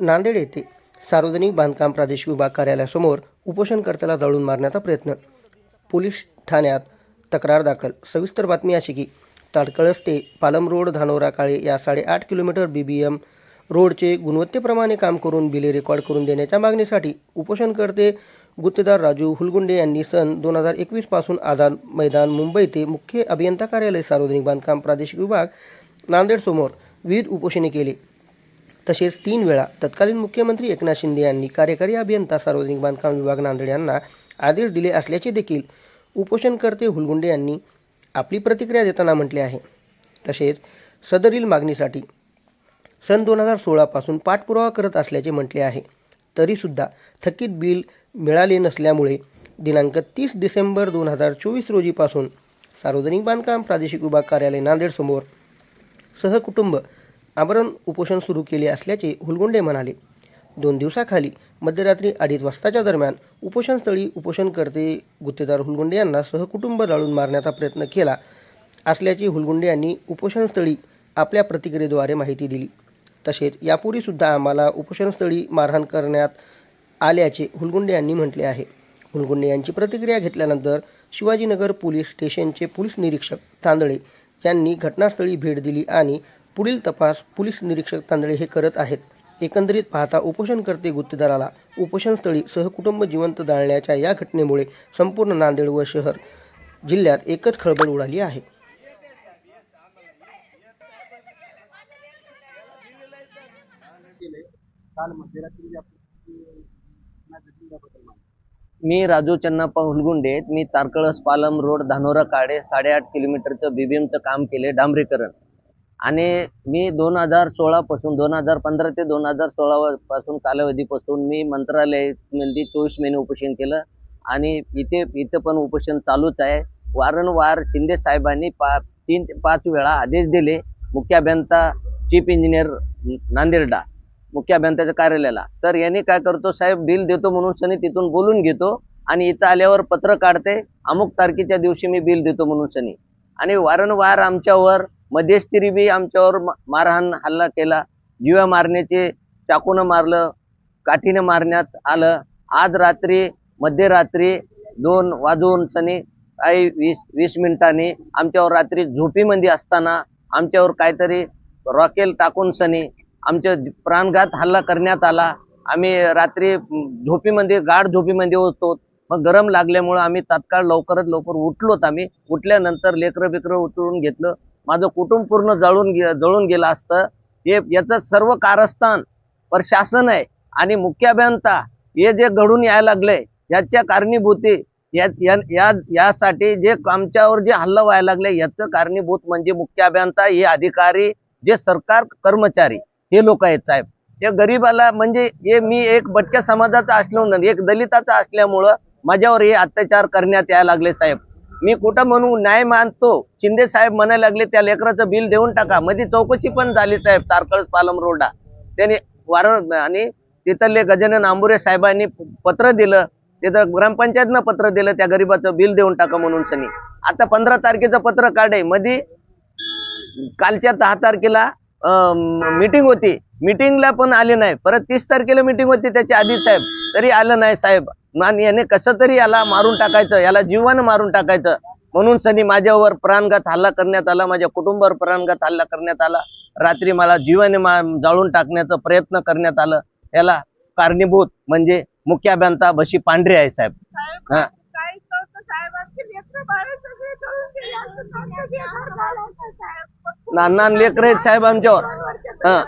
नांदेड येथे सार्वजनिक बांधकाम प्रादेशिक विभाग कार्यालयासमोर उपोषणकर्त्याला दळून मारण्याचा प्रयत्न. पोलीस ठाण्यात तक्रार दाखल. सविस्तर बातमी अशी की ताडकळस ते पालम रोड धानोरा काळे या साडेआठ किलोमीटर बी बी एम रोडचे गुणवत्तेप्रमाणे काम करून बिले रेकॉर्ड करून देण्याच्या मागणीसाठी उपोषणकर्ते गुत्तेदार राजू हुलगुंडे यांनी सन दोन हजार एकवीसपासून आझाद मैदान मुंबई ते मुख्य अभियंता कार्यालय सार्वजनिक बांधकाम प्रादेशिक विभाग नांदेडसमोर विविध उपोषणे केली. तसेच तीन वेळा. तत्कालीन मुख्यमंत्री एकनाथ शिंदे यांनी कार्यकारी अभियंता सार्वजनिक बांधकाम विभाग नांदेड यांना आदेश दिले असल्याचे देखील उपोषणकर्ते हुलगुंडे यांनी आपली प्रतिक्रिया देताना म्हटले आहे. तसेच सदरील मागणीसाठी सन दोन हजार सोळापासून पाठपुरावा करत असल्याचे म्हटले आहे. तरीसुद्धा थकीत बिल मिळाले नसल्यामुळे दिनांक तीस डिसेंबर दोन हजार चोवीस रोजीपासून सार्वजनिक बांधकाम प्रादेशिक विभाग कार्यालय नांदेडसमोर सहकुटुंब आमरण उपोषण सुरू केले असल्याचे हुलगुंडे म्हणाले. दोन दिवसाखाली मध्यरात्री अडीच वाजताच्या दरम्यान उपोषणस्थळी उपोषणकर्ते गुत्तेदार हुलगुंडे यांना सहकुटुंब जाळून मारण्याचा प्रयत्न केला असल्याचे हुलगुंडे यांनी उपोषणस्थळी आपल्या प्रतिक्रियेद्वारे माहिती दिली. तसेच यापूर्वीसुद्धा आम्हाला उपोषणस्थळी मारहाण करण्यात आल्याचे हुलगुंडे यांनी म्हटले आहे. हुलगुंडे यांची प्रतिक्रिया घेतल्यानंतर शिवाजीनगर पोलीस स्टेशनचे पोलीस निरीक्षक तांदळे यांनी घटनास्थळी भेट दिली आणि पुढील तपास पोलीस निरीक्षक तांदळे हे करत आहेत. एकंदरीत पाहता उपोषणकर्ते गुत्तेदाराला उपोषणस्थळी सहकुटुंब जिवंत जाळण्याच्या या घटनेमुळे संपूर्ण नांदेड व शहर जिल्ह्यात एकच खळबळ उडाली आहे. मी राजू चन्नाप्पा हुलगुंडे मी तारकळस पालम रोड धानोरा काडे साडेआठ किलोमीटरचं बीबीएमचं काम केले डांबरीकरण. आणि मी दोन हजार सोळा पासून दोन हजार पंधरा ते दोन हजार सोळा पासून कालावधीपासून मी मंत्रालयामध्ये चोवीस महिने उपोषण केलं. आणि इथे इथं पण उपोषण चालूच आहे. वारंवार शिंदे साहेबांनी पा तीन पाच वेळा आदेश दिले. मुख्य अभियंता चीफ इंजिनियर नांदेडा मुख्य अभियंत्याच्या कार्यालयाला. तर यांनी काय करतो साहेब बिल देतो म्हणून सनी तिथून बोलून घेतो आणि इथं आल्यावर पत्र काढते. अमुक तारखेच्या दिवशी मी बिल देतो म्हणून सनी. आणि वारंवार आमच्यावर मध्यस्थी बी आमच्यावर मारहाण हल्ला केला. जीवा मारण्याचे चाकूनं मारलं काठीनं मारण्यात आलं. आज रात्री मध्यरात्री दोन वाजून सनी काही वीस वीस मिनिटांनी आमच्यावर रात्री झोपीमध्ये असताना आमच्यावर काहीतरी रॉकेल टाकून सनी आमच्या प्राणघात हल्ला करण्यात आला. आम्ही रात्री झोपीमध्ये गाढ झोपीमध्ये होतो. मग गरम लागल्यामुळं आम्ही तात्काळ लवकरात लवकर उठलोत आम्ही. उठल्यानंतर लेकरं बिकरं उचलून घेतलं. माझं कुटुंब पूर्ण जळून गे जळून गेलं असतं. हे याचं सर्व कारस्थान प्रशासन आहे. आणि मुख्य अभियंता हे जे घडून यायला लागले याच्या कारणीभूती या या- या यासाठी जे आमच्यावर जे हल्ला व्हायला लागले याचं कारणीभूत म्हणजे मुख्य अभियंता हे अधिकारी जे सरकार कर्मचारी हे लोक आहेत साहेब. हे गरीबाला म्हणजे हे मी एक भटक्या समाजाचा असल्यामुळं एक दलिताचा असल्यामुळं माझ्यावर हे अत्याचार करण्यात यायला लागले साहेब. मी कुठं म्हणू न्याय मानतो. शिंदे साहेब म्हणायला लागले त्या लेकराचं बिल देऊन टाका. मध्ये चौकशी पण झाली साहेब तारकळ पालम रोडला. त्यांनी वार आणि तिथले गजानन आंबुरे साहेबांनी पत्र दिलं. तिथं ग्रामपंचायतनं पत्र दिलं त्या गरीबाचं बिल देऊन टाका म्हणून सनी. आता पंधरा तारखेचं पत्र काढे. मध्ये कालच्या दहा तारखेला मीटिंग होती. मीटिंगला पण आले नाही. परत तीस तारखेला मीटिंग होती त्याच्या आधी साहेब. तरी आलं नाही साहेब. आणि याने कसं तरी याला मारून टाकायचं याला जीवानं मारून टाकायचं. म्हणून सनी माझ्यावर प्राणघात हल्ला करण्यात आला माझ्या कुटुंबावर प्राणघात हल्ला करण्यात आला. रात्री मला जीवाने मा जाळून टाकण्याचा प्रयत्न करण्यात आलं. याला कारणीभूत म्हणजे मुख्य अभियंता बशी पांढरे आहे साहेब. हा. लहान लेकर आहेत साहेब आमच्यावर. हा.